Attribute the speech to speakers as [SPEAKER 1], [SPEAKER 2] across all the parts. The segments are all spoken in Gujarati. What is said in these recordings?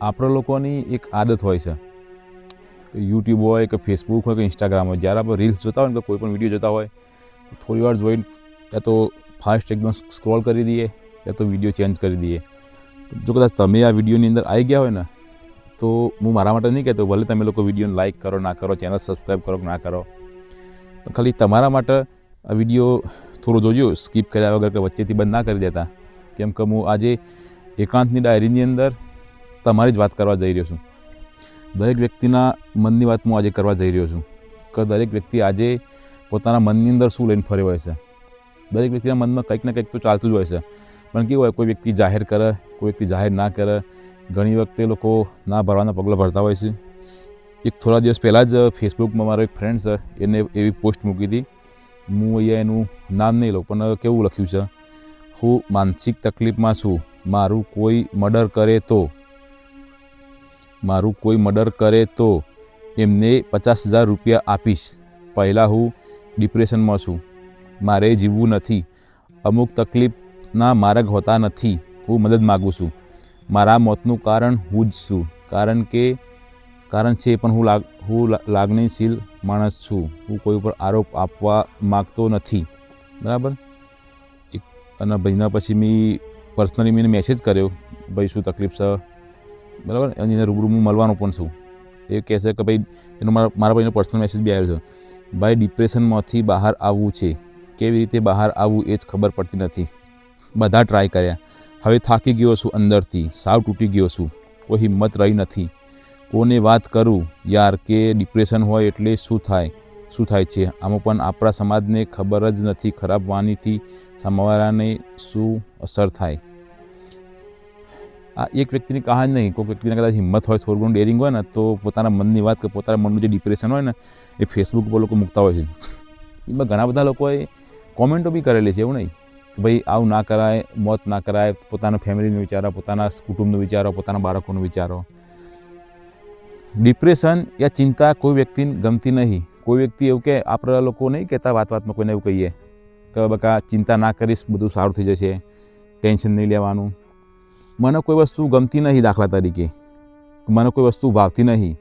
[SPEAKER 1] આપણા લોકોની એક આદત હોય છે. યુટ્યુબ હોય કે ફેસબુક હોય કે ઇન્સ્ટાગ્રામ હોય, જ્યારે આપણે રીલ્સ જોતા હોય ને કોઈ પણ વીડિયો જોતા હોય, થોડી વાર જોઈને યા તો ફાસ્ટ એકદમ સ્ક્રોલ કરી દઈએ, યા તો વીડિયો ચેન્જ કરી દઈએ. જો કદાચ તમે આ વિડીયોની અંદર આવી ગયા હોય ને, તો હું મારા માટે નહીં કહેતો, ભલે તમે લોકો વિડીયોને લાઇક કરો ના કરો ચેનલ સબસ્ક્રાઈબ કરો ના કરો, પણ ખાલી તમારા માટે આ વીડિયો થોડો જોજો સ્કીપ કર્યા વગર કે વચ્ચેથી બંધ ના કરી દેતા. કેમ કે હું આજે એકાંતની ડાયરીની અંદર તમારી જ વાત કરવા જઈ રહ્યો છું. દરેક વ્યક્તિના મનની વાત હું આજે કરવા જઈ રહ્યો છું. કે દરેક વ્યક્તિ આજે પોતાના મનની અંદર શું લઈને ફર્યો હોય છે. દરેક વ્યક્તિના મનમાં કંઈક ને કંઈક તો ચાલતું જ હોય છે. પણ કેવું હોય, કોઈ વ્યક્તિ જાહેર કરે, કોઈ વ્યક્તિ જાહેર ના કરે, ઘણી વખતે લોકો ના ભરવાના પગલાં ભરતા હોય છે. એક થોડા દિવસ પહેલાં જ ફેસબુકમાં મારો એક ફ્રેન્ડ છે, એને એવી પોસ્ટ મૂકી હતી. હું અહીંયા એનું નામ નહીં લઉં, પણ કેવું લખ્યું છે? હું માનસિક તકલીફમાં છું. મારું કોઈ મર્ડર કરે તો મારું કોઈ મર્ડર કરે તો એમને પચાસ હજાર રૂપિયા આપીશ. પહેલાં હું ડિપ્રેશનમાં છું. મારે જીવવું નથી. અમુક તકલીફના માર્ગ હોતા નથી. હું મદદ માગું છું. મારા મોતનું કારણ હું જ છું. કારણ કે, કારણ છે પણ હું લાગ, હું લાગણીશીલ માણસ છું. હું કોઈ ઉપર આરોપ આપવા માગતો નથી. બરાબર? અને ભાઈના પછી મેં પર્સનલી મેં મેસેજ કર્યો, ભાઈ, શું તકલીફ છે? બરાબર? એની અંદર રૂબરૂ હું મળવાનો પણ છું. એ કહેશે કે ભાઈ, એનો મારા મારા ભાઈનો પર્સનલ મેસેજ બી આવ્યો છે. ભાઈ ડિપ્રેશનમાંથી બહાર આવવું છે. કેવી રીતે બહાર આવવું એ જ ખબર પડતી નથી. બધા ટ્રાય કર્યા. હવે થાકી ગયો છું અંદરથી. સાવ તૂટી ગયો છું. કોઈ હિંમત રહી નથી. કોને વાત કરું? યાર, કે ડિપ્રેશન હોય એટલે શું થાય? શું થાય છે? આમાં પણ આપણા સમાજને ખબર જ નથી. ખરાબ વાણીથી સામેવાળાને શું અસર થાય? આ એક વ્યક્તિની કહાની નહીં કોઈ વ્યક્તિને કદાચ હિંમત હોય, થોડું ઘણું ડેરિંગ હોય ને, તો પોતાના મનની વાત કે પોતાના મનનું જે ડિપ્રેશન હોય ને, એ ફેસબુક પર લોકો મૂકતા હોય છે. એમાં ઘણા બધા લોકોએ કોમેન્ટો બી કરેલી છે, એવું નહીં. કે ભાઈ, આવું ના કરાય, મોત ના કરાય, પોતાના ફેમિલીનું વિચારો, પોતાના કુટુંબનું વિચારો, પોતાના બાળકોનું વિચારો. ડિપ્રેશન યા ચિંતા કોઈ વ્યક્તિને ગમતી નહીં. કોઈ વ્યક્તિ એવું કે આપણા લોકો નહીં કહેતા વાત વાતમાં કોઈને એવું કહીએ. કે, બકા, ચિંતા ના કરીશ, બધું સારું થઈ જશે. ટેન્શન નહીં લેવાનું. મને કોઈ વસ્તુ ગમતી નહીં દાખલા તરીકે. મને કોઈ વસ્તુ ભાવતી નહીં.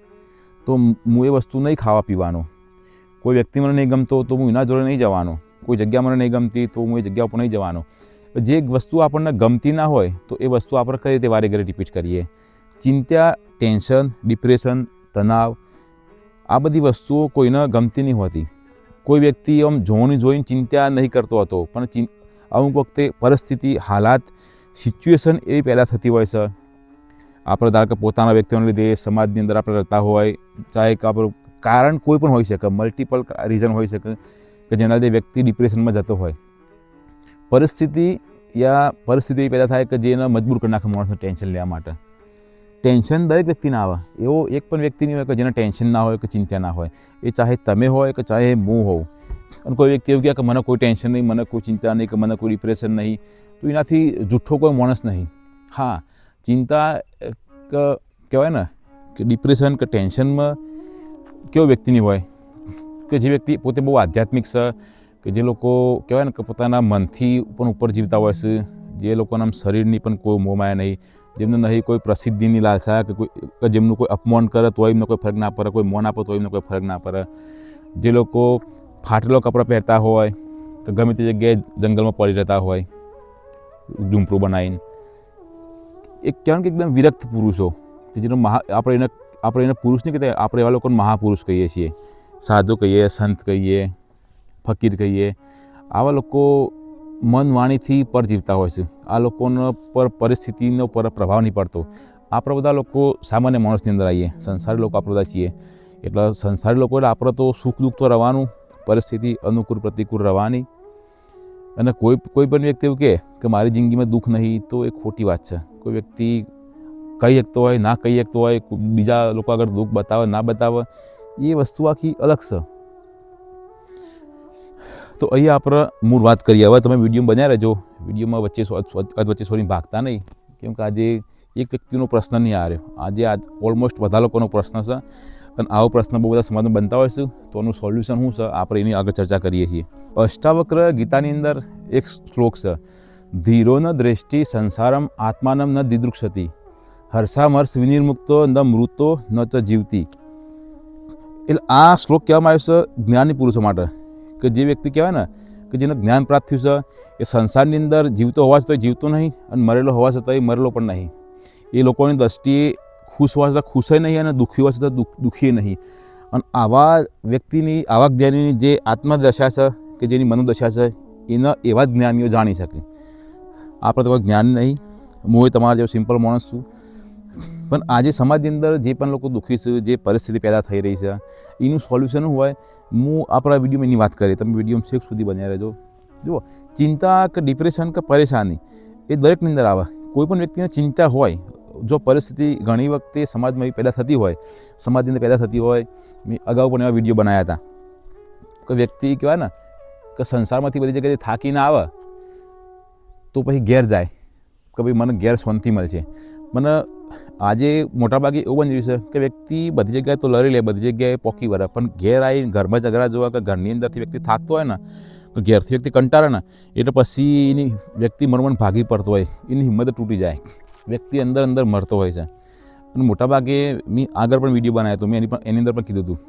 [SPEAKER 1] તો હું એ વસ્તુ નહીં ખાવા પીવાનો. કોઈ વ્યક્તિ મને નહીં ગમતો તો હું એના જોડે નહીં જવાનો. કોઈ જગ્યા મને નહીં ગમતી તો હું એ જગ્યા ઉપર નહીં જવાનો. જે વસ્તુ આપણને ગમતી ના હોય તો એ વસ્તુ આપણે કઈ રીતે વારે ઘરે રિપીટ કરીએ? ચિંતા, ટેન્શન ડિપ્રેશન તણાવ, આ બધી વસ્તુઓ કોઈને ગમતી નહીં હોતી. કોઈ વ્યક્તિ આમ જોવાની જોઈને ચિંતા નહીં કરતો હતો, પણ અમુક વખતે પરિસ્થિતિ, હાલાત સિચ્યુએશન એવી પેદા થતી હોય છે. આપણે ધારો કે પોતાના વ્યક્તિઓને લીધે સમાજની અંદર આપણે રહેતા હોય, ચાહે કે આપણું કારણ કોઈ પણ હોઈ શકે મલ્ટિપલ રીઝન હોઈ શકે, કે જેના લીધે વ્યક્તિ ડિપ્રેશનમાં જતો હોય. પરિસ્થિતિ યા પરિસ્થિતિ પેદા થાય કે જેને મજબૂર કરી નાખે માણસને ટેન્શન લેવા માટે. ટેન્શન દરેક વ્યક્તિને આવે. એવો એક પણ વ્યક્તિ નહીં હોય કે જેને ટેન્શન ના હોય કે ચિંતા ના હોય. એ ચાહે તમે હોય કે ચાહે હું હોઉં. અને કોઈ વ્યક્તિ એવું કહે કે મને કોઈ ટેન્શન નહીં, મને કોઈ ચિંતા નહીં, કે મને કોઈ ડિપ્રેશન નહીં. તો એનાથી જૂઠો કોઈ માણસ નહીં. હા, ચિંતા કહેવાય ને કે ડિપ્રેશન કે ટેન્શનમાં કેવો વ્યક્તિની હોય? કે જે વ્યક્તિ પોતે બહુ આધ્યાત્મિક છે, કે જે લોકો કહેવાય ને કે પોતાના મનથી પણ ઉપર જીવતા હોય છે, જે લોકોના શરીરની પણ કોઈ મોમાયા નહીં, જેમને નહીં કોઈ પ્રસિદ્ધિની લાલસા કે કોઈ જેમનું કોઈ અપમાન કરે તો એમને કોઈ ફરક ના પડે, કોઈ મોન આપે તો એમને કોઈ ફરક ના પડે. જે લોકો ફાટેલો કપડાં પહેરતા હોય, કે ગમે તે જગ્યાએ જંગલમાં પડી રહેતા હોય ઝૂંપડું બનાવીને. એક કહેવાય કે એકદમ વિરક્ત પુરુષો. કે જેનો મહા, આપણે એને આપણે એને પુરુષ નહીં કહેતા, આપણે એવા લોકોને મહાપુરુષ કહીએ છીએ. સાધુ કહીએ, સંત કહીએ, ફકીર કહીએ. આવા લોકો મન વાણીથી પર જીવતા હોય છે. આ લોકોનો પર પરિસ્થિતિનો પર પ્રભાવ નહીં પડતો. આપણે બધા લોકો સામાન્ય માણસની અંદર આવીએ. સંસારી લોકો આપણે બધા છીએ. એટલે સંસારી લોકો એટલે આપણે તો સુખ દુઃખ તો રહેવાનું, પરિસ્થિતિ અનુકૂળ, પ્રતિકૂળ રહેવાની. અને કોઈ કોઈ પણ વ્યક્તિ એવું કહે કે મારી જિંદગીમાં દુઃખ નહીં, તો એ ખોટી વાત છે. કોઈ વ્યક્તિ કહી શકતો હોય, ના કહી શકતો હોય બીજા લોકો આગળ દુઃખ બતાવે, ના બતાવે, એ વસ્તુ આખી અલગ છે. તો અહીંયા આપણે મૂળ વાત કરીએ. હવે તમે વીડિયો બન્યા રહેજો. વિડીયોમાં વચ્ચે વચ્ચે સોરી ભાગતા નહીં. કેમ કે આજે એક વ્યક્તિનો પ્રશ્ન નહીં આવ્યો આજે આજ ઓલમોસ્ટ બધા લોકોનો પ્રશ્ન છે. અને આવો પ્રશ્ન બહુ બધા સમાજમાં બનતા હોય છે. તો એનું સોલ્યુશન શું છે? આપણે એની આગળ ચર્ચા કરીએ છીએ. અષ્ટાવક્ર ગીતાની અંદર એક શ્લોક છે. ધીરોન દ્રષ્ટિ સંસારમ આત્માનમ ન દિદૃક્ષતી. હર્ષામર્ષ વિનિર્મુક્તો ન મૃતો ન ચ જીવતી. એટલે આ શ્લોક કહેવામાં આવ્યો છે જ્ઞાની પુરુષો માટે. કે જે વ્યક્તિ કહેવાય ને, કે જેને જ્ઞાન પ્રાપ્ત થયું છે, એ સંસારની અંદર જીવતો હોવા છતાં જીવતો નહીં અને મરેલો હોવા છતાં એ મરેલો પણ નહીં. એ લોકોની દ્રષ્ટિએ ખુશ હોવા છતાં ખુશે નહીં અને દુઃખી હોવા છતાં દુઃખી નહીં. અને આવા વ્યક્તિની, આવા જ્ઞાનીની જે આત્મદશા છે કે જેની મનોદશા છે, એના એવા જ્ઞાનીઓ જાણી શકે. આપણે તો જ્ઞાન નહીં. હું એ તમારા જેવો સિમ્પલ માણસ છું. પણ આજે સમાજની અંદર જે પણ લોકો દુઃખી છે, જે પરિસ્થિતિ પેદા થઈ રહી છે, એનું સોલ્યુશન હોય? હું આપણા વિડીયોમાં એની વાત કરી તમે વીડિયો છેક સુધી બન્યા રહેજો. જુઓ, ચિંતા કે ડિપ્રેશન કે પરેશાની, એ દરેકની અંદર આવે. કોઈ પણ વ્યક્તિને ચિંતા હોય, જો પરિસ્થિતિ ઘણી વખતે સમાજમાં એવી પેદા થતી હોય, સમાજની અંદર પેદા થતી હોય, મેં અગાઉ પણ એવા વીડિયો બનાવ્યા હતા. કોઈ વ્યક્તિ કહેવાય ને કે સંસારમાંથી બધી જગ્યાએ થાકીને આવે, તો પછી ઘેર જાય. કે ભાઈ મને ઘેર શાંતિ મળશે. મને આજે મોટાભાગે એવું બની રહ્યું છે કે વ્યક્તિ બધી જગ્યાએ તો લડી લે, બધી જગ્યાએ પોકી વળે, પણ ઘેર આવી ઘરમાં ઝઘડા જોવા કે ઘરની અંદરથી વ્યક્તિ થાકતો હોય ને, તો ઘેરથી વ્યક્તિ કંટાળે ને, એટલે પછી એની વ્યક્તિ મનમાં ભાગી પડતો હોય, એની હિંમત તૂટી જાય. વ્યક્તિ અંદર અંદર મરતો હોય છે. અને મોટાભાગે મેં આગળ પણ વીડિયો બનાવ્યો હતો, મેં એની પણ એની અંદર પણ કીધું હતું.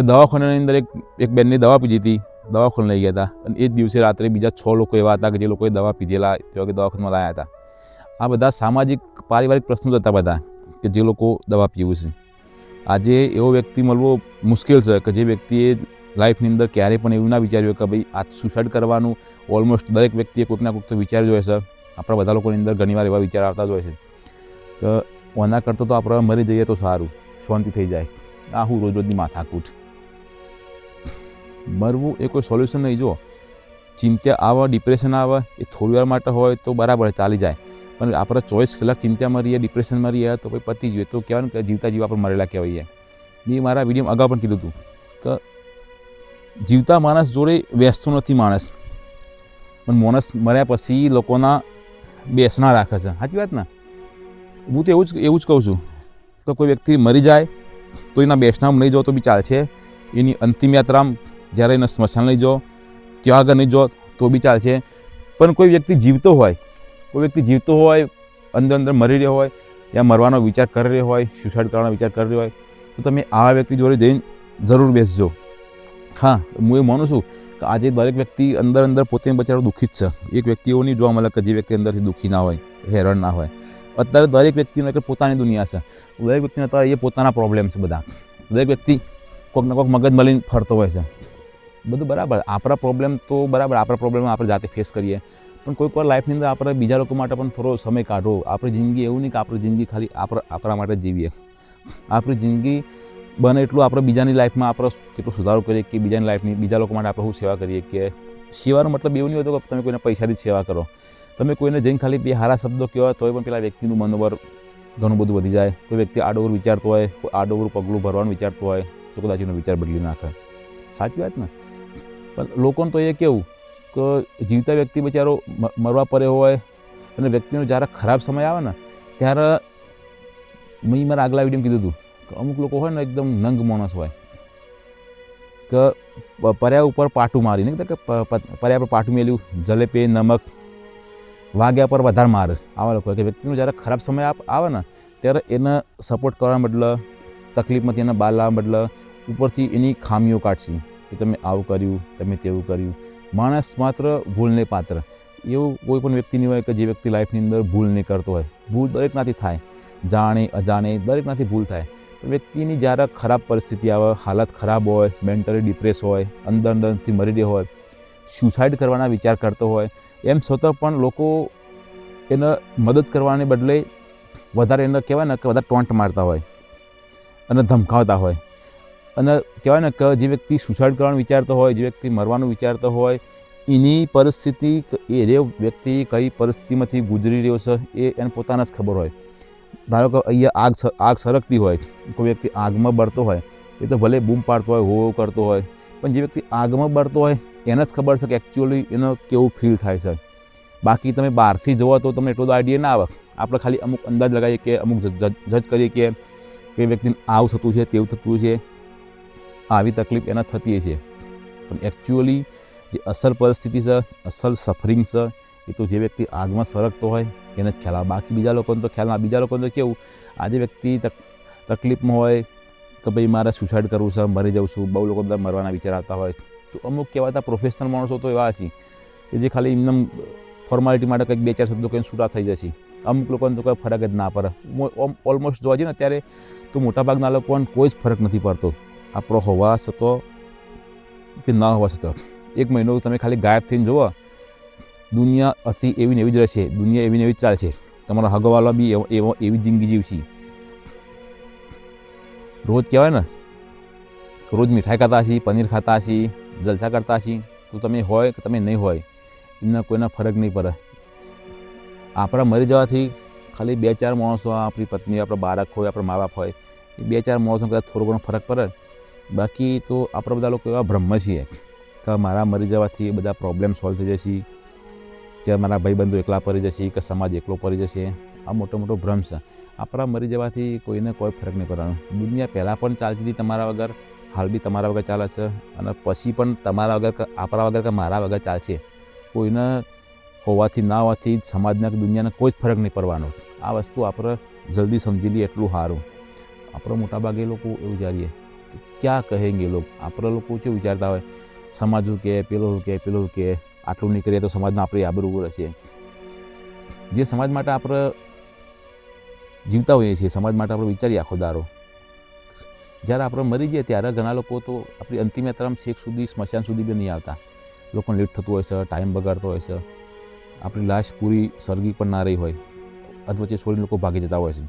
[SPEAKER 1] કે દવાખાનાની અંદર એક એક બેનની દવા પીધી હતી, દવાખાને લઈ ગયા હતા. અને એ જ દિવસે રાત્રે બીજા છ લોકો એવા હતા કે જે લોકોએ દવા પીધેલા તેવા કે દવાખાનામાં લાયા હતા. આ બધા સામાજિક, પારિવારિક પ્રશ્નો જ હતા બધા, કે જે લોકો દવા પીવું છે. આજે એવો વ્યક્તિ મળવો મુશ્કેલ છે કે જે વ્યક્તિએ લાઈફની અંદર ક્યારેય પણ એવું ના વિચાર્યું કે ભાઈ, આ સુસાઇડ કરવાનું ઓલમોસ્ટ દરેક વ્યક્તિએ કોઈક ના કોઈક તો વિચાર જ હોય છે. આપણા બધા લોકોની અંદર ઘણીવાર એવા વિચાર આવતા જ હોય છે. કે ઓના કરતાં તો આપણે મરી જઈએ તો સારું, શાંતિ થઈ જાય. આ હું રોજ રોજની માથાકૂટ. મરવું એ કોઈ સોલ્યુશન નહીં. જો ચિંતા આવે ડિપ્રેશન આવે, એ થોડી વાર માટે હોય તો બરાબર ચાલી જાય. પણ આપણે ચોવીસ કલાક ચિંતામાં રહીએ ડિપ્રેશનમાં રહીએ, તો પછી પતી જોઈએ તો કહેવાય કે જીવતા જીવા આપણે મરેલા કહેવાય. મેં મારા વિડીયોમાં અગાઉ પણ કીધું હતું કે જીવતા માણસ જોડે બેસતો નથી માણસ. પણ માણસ મર્યા પછી લોકોના બેસના રાખે છે. સાચી વાત ને? હું તો એવું જ એવું જ કહું છું કે કોઈ વ્યક્તિ મરી જાય, તો એના બેસનામાં નહીં જાઓ તો બી ચાલશે. એની અંતિમ યાત્રામાં જ્યારે એને સ્મશાન લઈ જાઓ, ત્યાં આગળ નહીં જાઓ, તો બી ચાલશે. પણ કોઈ વ્યક્તિ જીવતો હોય, કોઈ વ્યક્તિ જીવતો હોય, અંદર અંદર મરી રહ્યો હોય, યા મરવાનો વિચાર કરી રહ્યો હોય સુસાઇડ કરવાનો વિચાર કરી રહ્યો હોય, તો તમે આવા વ્યક્તિ જોડે જઈને જરૂર બેસજો. હા, હું એ માનું છું કે આજે દરેક વ્યક્તિ અંદર અંદર પોતે બચારો દુઃખી જ છે. એક વ્યક્તિ એવું નહીં જોવા મળે કે જે વ્યક્તિ અંદરથી દુઃખી ના હોય, હેરાન ના હોય. અત્યારે દરેક વ્યક્તિને પોતાની દુનિયા છે. દરેક વ્યક્તિને અત્યારે એ પોતાના પ્રોબ્લેમ છે બધા. દરેક વ્યક્તિ કોઈક ને કોઈક મગજ મળીને ફરતો હોય છે. બધું બરાબર. આપણા પ્રોબ્લેમ તો બરાબર, આપણા પ્રોબ્લેમ આપણે જાતે ફેસ કરીએ. પણ કોઈક વાર લાઈફની અંદર આપણે બીજા લોકો માટે પણ થોડો સમય કાઢો આપણી જિંદગી એવું નહીં કે આપણી જિંદગી ખાલી આપણા આપણા માટે જીવીએ. આપણી જિંદગી બને એટલું આપણે બીજાની લાઈફમાં આપણે કેટલો સુધારો કરીએ કે બીજાની લાઈફની બીજા લોકો માટે આપણે શું સેવા કરીએ કે સેવાનો મતલબ એવું નહીં હોતો કે તમે કોઈને પૈસાથી સેવા કરો. તમે કોઈને જઈને ખાલી બે હારા શબ્દો કહેવાય તોય પણ પેલા વ્યક્તિનું મનોબળ ઘણું બધું વધી જાય. કોઈ વ્યક્તિ આડોવર વિચારતો હોય, કોઈ આડોવર પગલું ભરવાનું વિચારતો હોય, તો કદાચ એનો વિચાર બદલી નાખે. સાચી વાત ને? પણ લોકોને તો એ કેવું કે જીવતા વ્યક્તિ બિચારો મરવા પડે હોય અને વ્યક્તિનો જ્યારે ખરાબ સમય આવે ને, ત્યારે મેં મારા આગલા વિડીયોમાં કીધું હતું કે અમુક લોકો હોય ને એકદમ નંગ માણસ હોય કે પર્યા ઉપર પાટું મારીને, કે પર્યા પર પાટું મેલ્યું જલેપે નમક, વાગ્યા પર વધારે મારે, આવા લોકો. કે વ્યક્તિનો જ્યારે ખરાબ સમય આવે ને, ત્યારે એને સપોર્ટ કરવા બદલે, તકલીફમાંથી એને બહાર લાવવા બદલે ઉપરથી એની ખામીઓ કાઢશે કે તમે આવું કર્યું, તમે તેવું કર્યું. માણસ માત્ર ભૂલને પાત્ર. એવું કોઈ પણ વ્યક્તિ નહીં હોય કે જે વ્યક્તિ લાઈફની અંદર ભૂલ નહીં કરતો હોય. ભૂલ દરેકનાથી થાય. જાણે, અજાણે દરેકનાથી ભૂલ થાય. તો વ્યક્તિની જ્યારે ખરાબ પરિસ્થિતિ આવે, હાલત ખરાબ હોય મેન્ટલી ડિપ્રેસ હોય, અંદર અંદરથી મરી રહ્યો હોય સ્યુસાઇડ કરવાના વિચાર કરતો હોય, એમ છતાં પણ લોકો એને મદદ કરવાને બદલે વધારે એને કહેવાય ને કે વધારે ટોન્ટ મારતા હોય અને ધમકાવતા હોય. અને કહેવાય ને કે જે વ્યક્તિ સુસાઇડ કરવાનું વિચારતો હોય, જે વ્યક્તિ મરવાનું વિચારતો હોય, એની પરિસ્થિતિ એ રે વ્યક્તિ કઈ પરિસ્થિતિમાંથી ગુજરી રહ્યો છે, એ એને પોતાને જ ખબર હોય. ધારો કે અહીંયા આગ આગ સરકતી હોય, કોઈ વ્યક્તિ આગમાં બળતો હોય, એ તો ભલે બૂમ પાડતો હોય હો હો કરતો હોય, પણ જે વ્યક્તિ આગમાં બળતો હોય, એને જ ખબર છે કે એકચ્યુઅલી એનો કેવું ફીલ થાય છે. બાકી તમે બહારથી જોવો તો તમને એટલો આઈડિયા ના આવે. આપણે ખાલી અમુક અંદાજ લગાવીએ કે અમુક જજ કરીએ કે કઈ વ્યક્તિને આવું થતું છે, તેવું થતું છે. આવી તકલીફ એના થતી છે. પણ એકચ્યુઅલી જે અસલ પરિસ્થિતિ છે, અસલ સફરિંગ છે, એ તો જે વ્યક્તિ આગમાં સરકતો હોય, એને જ ખ્યાલ આવે. બાકી બીજા લોકોને તો ખ્યાલ ના. બીજા લોકોને તો કેવું આજે વ્યક્તિ તક, તકલીફમાં હોય કે ભાઈ મારે સુસાઇડ કરવું છે, મરી જાઉં છું, બહુ લોકો બધા મરવાના વિચાર આવતા હોય. તો અમુક કહેવાતા પ્રોફેશનલ માણસો તો એવા છે કે જે ખાલી એમને ફોર્માલિટી માટે કંઈક બે ચાર શબ્દો કહીને છૂટા થઈ જશે. અમુક લોકોને તો કોઈ ફરક જ ના પડે. ઓલમોસ્ટ જોવા જઈએ ને અત્યારે તો મોટાભાગના લોકોને કોઈ જ ફરક નથી પડતો. આપણો હવાસ હતો કે ના હોવા છતો એક મહિનો તમે ખાલી ગાયબ થઈને જુઓ. દુનિયા હતી એવી ને એવી જ રહેશે. દુનિયા એવી ને એવી જ ચાલશે. તમારા હગવાલા બી એવો એવી જિંદગી જીવશે. રોજ કહેવાય ને, રોજ મીઠાઈ ખાતા હશી, પનીર ખાતા હશી, જલસા કરતા હશી. તો તમે હોય કે તમે નહીં હોય, એમના કોઈના ફરક નહીં પડે. આપણા મરી જવાથી ખાલી બે ચાર માણસો, આપણી પત્ની, આપણા બાળક હોય, આપણા મા બાપ હોય, એ બે ચાર માણસો કદાચ થોડો ઘણો ફરક પડે. બાકી તો આપણે બધા લોકો એવા બ્રહ્મ છીએ કે મારા મરી જવાથી બધા પ્રોબ્લેમ સોલ્વ થઈ જશે, કે મારા ભાઈબંધો એકલા પડી જશે, કે સમાજ એકલો પડી જશે. આ મોટો મોટો ભ્રમ છે. આપણા મરી જવાથી કોઈને કોઈ ફરક નહીં પડવાનો. દુનિયા પહેલાં પણ ચાલતી હતી તમારા વગર, હાલ બી તમારા વગર ચાલે છે અને પછી પણ તમારા વગર આપણા વગર કે મારા વગર ચાલશે. કોઈને હોવાથી ના હોવાથી સમાજના કે દુનિયાને કોઈ જ ફરક નહીં પડવાનો. આ વસ્તુ આપણે જલ્દી સમજી લઈએ એટલું સારું. આપણે મોટાભાગે લોકો એવું કે ક્યાં કહેંગે લોક આપણે લોકો શું વિચારતા હોય સમાજ શું કહે પેલો શું કહે પેલો શું કહે આટલું નહીં કરીએ તો સમાજમાં આપણી આબરૂ રહેશે જે સમાજ માટે આપણે જીવતા હોઈએ છીએ સમાજ માટે આપણે વિચારીએ આખો દારો જ્યારે આપણે મરી જઈએ ત્યારે ઘણા લોકો તો આપણી અંતિમ યાત્રામાં છેક સુધી સ્મશાન સુધી બી નહીં આવતા લોકોને લેટ થતું હોય છે ટાઈમ બગાડતો હોય છે આપણી લાશ પૂરી સળગી પણ ના રહી હોય અધવચ્ચે છોડીને લોકો ભાગી જતા હોય છે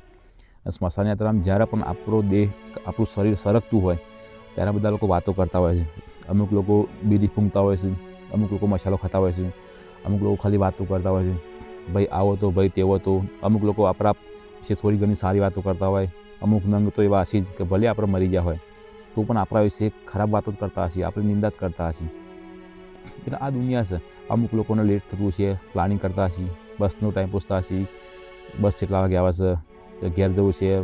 [SPEAKER 1] સ્મશાન યાત્રામાં જ્યારે પણ આપણો દેહ, આપણું શરીર સરકતું હોય, ત્યારે બધા લોકો વાતો કરતા હોય છે. અમુક લોકો બીડી ફૂંકતા હોય છે, અમુક લોકો મસાલો ખાતા હોય છે, અમુક લોકો ખાલી વાતો કરતા હોય છે. ભાઈ, આવો તો, ભાઈ, તેવો તો. અમુક લોકો આપણા વિશે થોડી ઘણી સારી વાતો કરતા હોય, અમુક નંગ તો એવા હશે જ કે ભલે આપણે મરી ગયા હોય, તો પણ આપણા વિશે ખરાબ વાતો જ કરતા હશે, આપણે નિંદા જ કરતા હશે. એટલે આ દુનિયા છે. અમુક લોકોને લેટ થતું છે પ્લાનિંગ કરતા હશે, બસનો ટાઈમ પૂછતા હશે, બસ કેટલા વાગે આવે છે કે ઘેર જવું છે,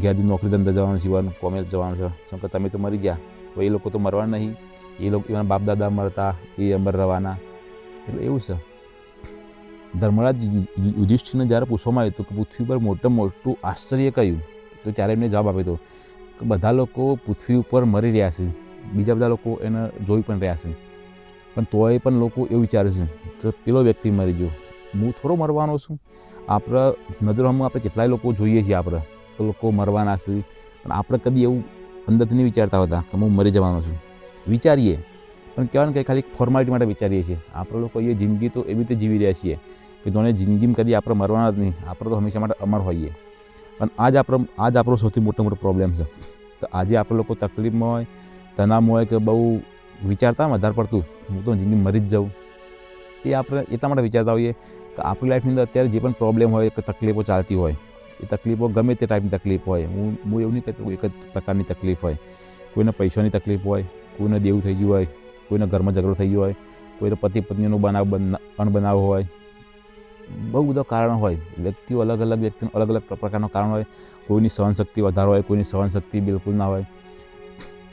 [SPEAKER 1] ઘેરથી નોકરી ધંધા જવાનું જીવન કોમેર્સ જવાનું છે. જેમ કે તમે તો મરી ગયા તો એ લોકો તો મરવા નહીં. એ લોકો, એના બાપ દાદા મરતા, એ અમર રવાના એટલે એવું છે. ધર્મરાજ યુધિષ્ઠિરને જ્યારે પૂછવામાં આવ્યું હતું કે પૃથ્વી પર મોટામાં મોટું આશ્ચર્ય કયું, તો ત્યારે એમને જવાબ આપ્યો હતો કે બધા લોકો પૃથ્વી ઉપર મરી રહ્યા છે. બીજા બધા લોકો એને જોઈ પણ રહ્યા છે. પણ તોય પણ લોકો એવું વિચારે છે કે પેલો વ્યક્તિ મરી ગયો. હું થોડો મરવાનો છું? આપણા નજરોમાં આપણે કેટલાય લોકો જોઈએ છીએ આપણે, તો લોકો મરવાના છે. પણ આપણે કદી એવું અંદરથી નહીં વિચારતા હોતા કે હું મરી જવાનો છું. વિચારીએ. પણ કહેવાય ને કે ખાલી ફોર્માલિટી માટે વિચારીએ છીએ. આપણે લોકો એ જિંદગી તો એવી રીતે જીવી રહ્યા છીએ કે જોને જિંદગીમાં કદી આપણે મરવાના જ નહીં. આપણે તો હંમેશા માટે અમર હોઈએ. પણ આજ આપણો આજ આપણો સૌથી મોટો મોટો પ્રોબ્લેમ છે. કે આજે આપણે લોકો તકલીફમાં હોય તનાવમાં હોય કે બહુ વિચારતા વધારે પડતું, હું તો જિંદગી મરી જ જાઉં. એ આપણે એટલા માટે વિચારતા હોઈએ કે આપણી લાઈફની અંદર અત્યારે જે પણ પ્રોબ્લેમ હોય, કે તકલીફો ચાલતી હોય, એ તકલીફો ગમે તે ટાઈપની તકલીફ હોય. હું હું એવું નહીં કહેતો એક જ પ્રકારની તકલીફ હોય. કોઈને પૈસાની તકલીફ હોય, કોઈને દેવું થઈ ગયું હોય, કોઈને ઘરમાં ઝઘડો થઈ ગયો હોય, કોઈને પતિ પત્નીનો બનાવ બન- અણબનાવ હોય. બહુ બધા કારણો હોય. વ્યક્તિઓ અલગ અલગ વ્યક્તિનું અલગ અલગ પ્રકારનું કારણ હોય. કોઈની સહનશક્તિ વધારે હોય, કોઈની સહનશક્તિ બિલકુલ ના હોય.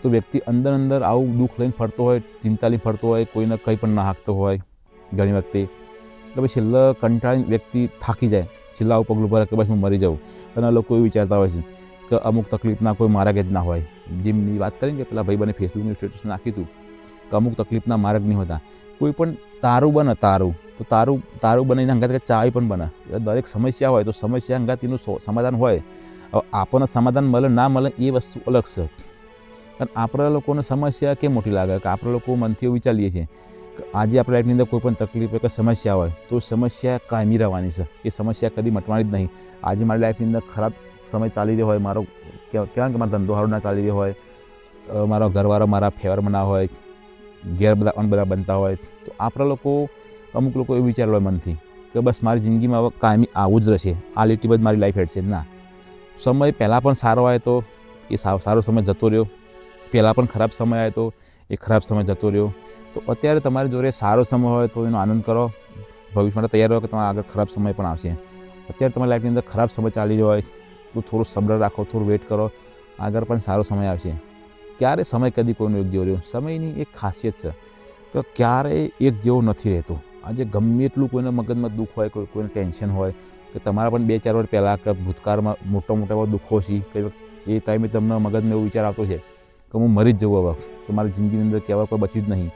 [SPEAKER 1] તો વ્યક્તિ અંદર અંદર આવું દુઃખ લઈને ફરતો હોય, ચિંતા લઈને ફરતો હોય, કોઈને કંઈ પણ ના હાંકતો હોય ઘણી વખતે તો પછી છેલ્લે કંટાળીને વ્યક્તિ થાકી જાય, છેલ્લા આવું પગલું ભરે કે બસ હું મરી જાઉં. અને લોકો એવું વિચારતા હોય છે કે અમુક તકલીફના કોઈ માર્ગ જ ના હોય. જેમ મેં વાત કરીને કે પેલા ભાઈ બને ફેસબુકનું સ્ટેટસ નાખ્યું હતું કે અમુક તકલીફના માર્ગ નહીં હોતા. કોઈ પણ તારું બને તારું, તો તારું તારું બનાવીને અંગાત કે ચાય પણ બને. દરેક સમસ્યા હોય, તો સમસ્યા હંગાત એનું સમાધાન હોય. હવે આપણને સમાધાન મળે, ના મળે એ વસ્તુ અલગ છે. પણ આપણા લોકોને સમસ્યા કેમ મોટી લાગે? કે આપણે લોકો મનથી વિચારીએ છીએ આજે આપણા લાઈફની અંદર કોઈ પણ તકલીફ કે સમસ્યા હોય તો સમસ્યા કાયમી રહેવાની છે. એ સમસ્યા કદી મટવાની જ નહીં. આજે મારી લાઈફની અંદર ખરાબ સમય ચાલી રહ્યો હોય, મારો કહેવાય કે મારો ધંધો સારો ના ચાલી રહ્યો હોય મારો ઘરવાળો મારા ફેવરમાં ના હોય, ઘેર બધા અણ બધા બનતા હોય, તો આપણા લોકો, અમુક લોકો એવું વિચારેલું હોય મનથી કે બસ મારી જિંદગીમાં હવે કાયમી આવું જ રહેશે. આ લીટી બધ મારી લાઈફ હેડશે ના. સમય પહેલાં પણ સારો આવે તો એ સારો સમય જતો રહ્યો. પહેલાં પણ ખરાબ સમય આવે તો એ ખરાબ સમય જતો રહ્યો. તો અત્યારે તમારી જોડે સારો સમય હોય તો એનો આનંદ કરો. ભવિષ્ય માટે તૈયાર રહો કે તમારા આગળ ખરાબ સમય પણ આવશે. અત્યારે તમારી લાઈફની અંદર ખરાબ સમય ચાલી રહ્યો હોય, તો થોડું સબ્ર રાખો, થોડું વેઇટ કરો. આગળ પણ સારો સમય આવશે. ક્યારે સમય કદી કોઈનો એક જેવો રહ્યો? સમયની એક ખાસિયત છે કે ક્યારેય એક જેવો નથી રહેતો. આજે ગમે એટલું કોઈને મગજમાં દુઃખ હોય, કોઈ કોઈને ટેન્શન હોય, કે તમારા પણ બે ચાર વર્ષ પહેલાં કે ભૂતકાળમાં મોટા મોટા દુઃખો છે કઈ એ ટાઈમે તમને મગજમાં એવો વિચાર આવતો છે. કે હું મરી જ જવું હવે, કે મારી જિંદગીની અંદર કહેવા કોઈ બચ્યું જ નહીં.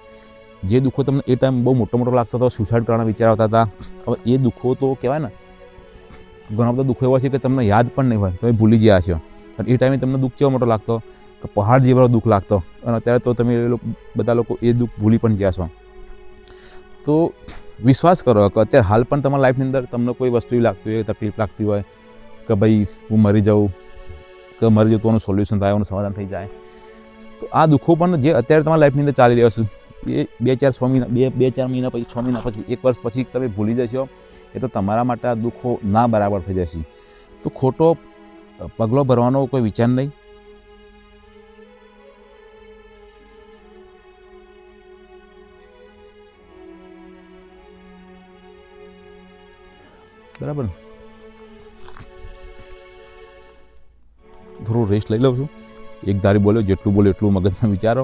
[SPEAKER 1] જે દુઃખો તમને એ ટાઈમ બહુ મોટો મોટો લાગતો હતો, સુસાઇડ કરવાના વિચાર આવતા હતા. હવે એ દુઃખો તો કહેવાય ને, ઘણા બધા દુઃખો એવા છે કે તમને યાદ પણ નહીં હોય, તમે ભૂલી ગયા છો. અને એ ટાઈમે તમને દુઃખ કેવો મોટો લાગતો? કે પહાડ જેવો દુઃખ લાગતો. અને અત્યારે તો તમે એ બધા લોકો એ દુઃખ ભૂલી પણ ગયા છો. તો વિશ્વાસ કરો કે અત્યારે હાલ પણ તમારા લાઈફની અંદર તમને કોઈ વસ્તુ લાગતી હોય, તકલીફ લાગતી હોય, કે ભાઈ હું મરી જાઉં, કે મરી જાઉં તો એનું સોલ્યુશન થાય, એનું સમાધાન થઈ જાય. તો આ દુઃખો પણ જે અત્યારે તમારા લાઈફની અંદર ચાલી રહ્યો છે, એ બે ચાર છ મહિના, બે બે ચાર મહિના પછી, છ મહિના પછી, એક વર્ષ પછી તમે ભૂલી જશો, એ તો તમારા માટે આ દુઃખો ના બરાબર થઈ જશે. તો ખોટો પગલો ભરવાનો કોઈ વિચાર નહીં? બરાબર થોડું રેસ્ટ લઈ લઉં છું. એક ધારી બોલ્યો, જેટલું બોલ્યો એટલું મગજમાં વિચારો.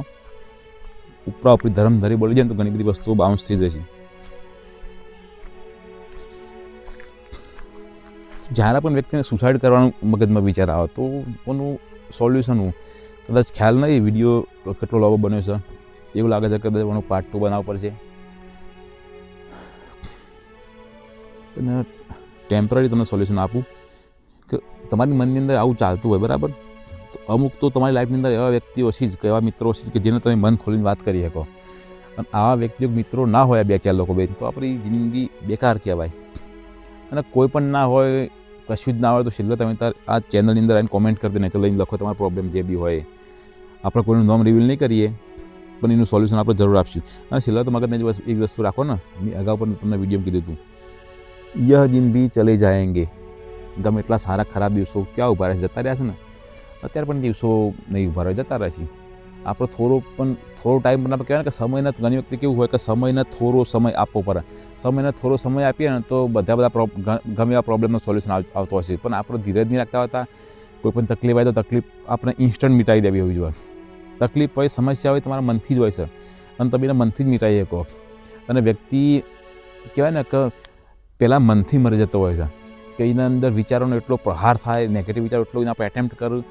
[SPEAKER 1] ઉપરા ઉપરી ધર્મ ધરી બોલી જાય તો ઘણી બધી વસ્તુઓ બાઉન્સ થઈ જશે જ્યારે પણ વ્યક્તિને સુસાઇડ કરવાનું મગજમાં વિચાર આવે, તો એનું સોલ્યુશન હું કદાચ ખ્યાલ નહીં વીડિયો કેટલો લાંબો બન્યો છે. એવું લાગે છે કદાચ એનો પાર્ટ ટુ બનાવવો પડશે. અને ટેમ્પરરી તમને સોલ્યુશન આપું કે તમારી મનની અંદર આવું ચાલતું હોય, બરાબર? અમુક તો તમારી લાઈફની અંદર એવા વ્યક્તિઓ છે જ કે, એવા મિત્રો છે કે જેને તમે મન ખોલીને વાત કરી શકો. અને આવા વ્યક્તિઓ મિત્રો ના હોય બે ચાર લોકો બેન, તો આપણી જિંદગી બેકાર કહેવાય. અને કોઈ પણ ના હોય, કશું જ ના હોય, તો છેલ્લે તમે તાર આ ચેનલની અંદર આવીને કોમેન્ટ કરી દે નેચર લઈને લખો તમારો પ્રોબ્લેમ જે બી હોય. આપણે કોઈનું નામ રિવીલ નહીં કરીએ, પણ એનું સોલ્યુશન આપણે જરૂર આપશું. અને છેલ્લા તો મગજને જ એક વસ્તુ રાખો ને, મેં અગાઉ પણ તમને વીડિયો કીધું હતું. યહ દિન બી ચલે જાયંગે. ગમે એટલા સારા ખરાબ દિવસો ક્યાં ઊભા રહેશે? જતા રહ્યા છે ને? અત્યારે પણ દિવસો નહીં ઊભા રહે જતા રહેશે આપણો થોડો પણ, થોડો ટાઈમ પણ આપણે કહેવાય કે સમયના ઘણી વખતે કેવું હોય કે સમયને થોડો સમય આપવો પડે. સમયને થોડો સમય આપીએ ને તો બધા બધા ગમે એવા પ્રોબ્લેમનો સોલ્યુશન આવતો હશે પણ આપણે ધીરજ નહીં રાખતા હોતા, કોઈ પણ તકલીફ આવે તો તકલીફ આપણે ઇન્સ્ટન્ટ મિટાવી દેવી હોવી જોઈએ. તકલીફ હોય, સમસ્યા હોય, તમારા મનથી જ હોય છે. અને તમે મનથી જ મિટાવી શકો. અને વ્યક્તિ કહેવાય ને કે પહેલાં મનથી મરી જતો હોય છે. કે એના અંદર વિચારોનો એટલો પ્રહાર થાય નેગેટિવ વિચારો એટલો એના પર એટેમ્પ્ટ કરું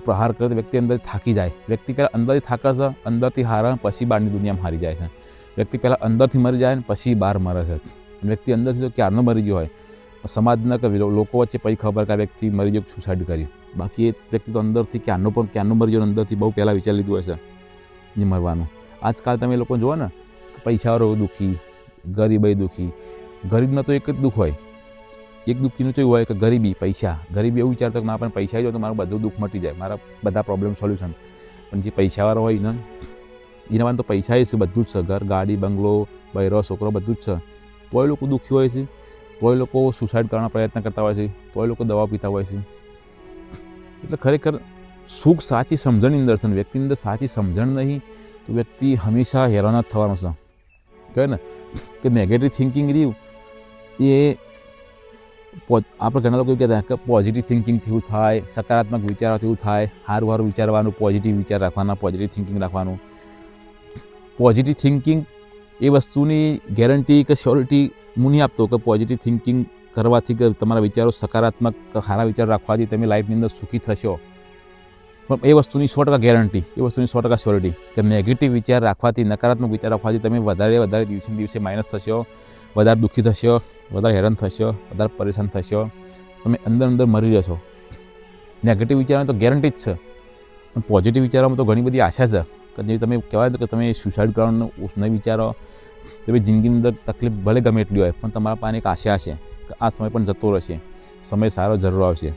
[SPEAKER 1] પ્રહાર કરે તો વ્યક્તિ અંદર થાકી જાય વ્યક્તિ પહેલાં અંદરથી થાકે છે અંદરથી હારે પછી બહારની દુનિયામાં હારી જાય છે વ્યક્તિ પહેલાં અંદરથી મરી જાય ને પછી બહાર મરે છે વ્યક્તિ અંદરથી તો ક્યારનો મરી ગયો હોય સમાજના કે લોકો વચ્ચે પછી ખબર કે આ વ્યક્તિ મરી ગયો સુસાઇડ કરી બાકી એ વ્યક્તિ તો અંદરથી ક્યારનો પણ ક્યારનો મરી ગયો અંદરથી બહુ પહેલાં વિચારી લીધું છે એ મરવાનું આજકાલ તમે લોકો જુઓ ને પૈસાવાળો દુઃખી ગરીબાઈ દુઃખી ગરીબનો તો એક જ દુઃખ હોય એક દુઃખીનું થયું હોય કે ગરીબી, પૈસા. ગરીબી એવું વિચારતો કે મારા પણ પૈસા જો તો મારું બધું દુઃખ મટી જાય. મારા બધા પ્રોબ્લેમ સોલ્યુશન પણ જે પૈસાવાળો હોય ને, એના માટે તો પૈસા છે, બધું જ છે. ઘર, ગાડી, બંગલો, બૈરો, છોકરો, બધું જ છે. તોય લોકો દુઃખી હોય છે. તોય લોકો સુસાઇડ કરવાનો પ્રયત્ન કરતા હોય છે. તોય લોકો દવા પીતા હોય છે. એટલે ખરેખર સુખ સાચી સમજણની અંદર છે વ્યક્તિની અંદર સાચી સમજણ નહીં, તો વ્યક્તિ હંમેશા હેરાન જ થવાનો છે. કહે ને કે નેગેટિવ થિંકિંગ રહ્યું એ આપણે ઘણા લોકો એવું કહેતા કે પોઝિટિવ થિંકિંગથી એવું થાય, સકારાત્મક વિચારોથી એવું થાય સારું સારું વિચારવાનું પોઝિટિવ વિચાર રાખવાના પોઝિટિવ થિંકિંગ રાખવાનું. પોઝિટિવ થિંકિંગ એ વસ્તુની ગેરંટી કે શ્યોરિટી હું નહીં આપતો કે પોઝિટિવ થિંકિંગ કરવાથી કે તમારા વિચારો સકારાત્મક સારા વિચાર રાખવાથી તમે લાઈફની અંદર સુખી થશો. પણ એ વસ્તુની સો ટકા ગેરંટી એ વસ્તુની સો ટકા શ્યોરિટી કે નેગેટિવ વિચાર રાખવાથી, નકારાત્મક વિચાર રાખવાથી તમે વધારે વધારે દિવસે દિવસે માઇનસ થશો, વધારે દુઃખી થશો, વધારે હેરાન થશો, વધારે પરેશાન થશો, તમે અંદર અંદર મરી જશો. નેગેટિવ વિચારવાની તો ગેરંટી જ છે. પણ પોઝિટિવ વિચારોમાં તો ઘણી બધી આશા છે. કે જે તમે કહેવાય કે તમે સુસાઇડ કરવાનું નહીં વિચારો, તમે જિંદગીની અંદર તકલીફ ભલે ગમે એટલી હોય, પણ તમારા પાસે એક આશા છે કે આ સમય પણ જતો રહેશે. સમય સારો જરૂર આવશે.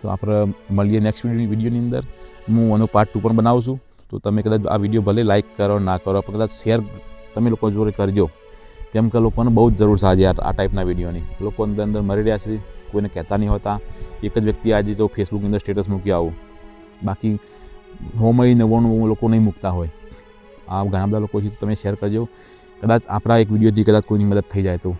[SPEAKER 1] તો આપણે મળીએ નેક્સ્ટ વીડિયો વિડીયોની અંદર. હું આનો પાર્ટ ટુ પણ બનાવું છું. તો તમે કદાચ આ વીડિયો ભલે લાઇક કરો, ના કરો, પણ કદાચ શેર તમે લોકો જોડે કરજો. કેમ કે લોકોને બહુ જ જરૂર છે આજે આ ટાઈપના વિડીયોની લોકો અંદર અંદર મરી રહ્યા છે. કોઈને કહેતા નહીં હોતા. એક જ વ્યક્તિ આજે જો ફેસબુકની અંદર સ્ટેટસ મૂકી આવું. બાકી હોમય નવ્વાણું લોકો નહીં મૂકતા હોય. આ ઘણા બધા લોકો છે, તો તમે શેર કરજો. કદાચ આપણા એક વિડીયોથી કદાચ કોઈની મદદ થઈ જાય તો.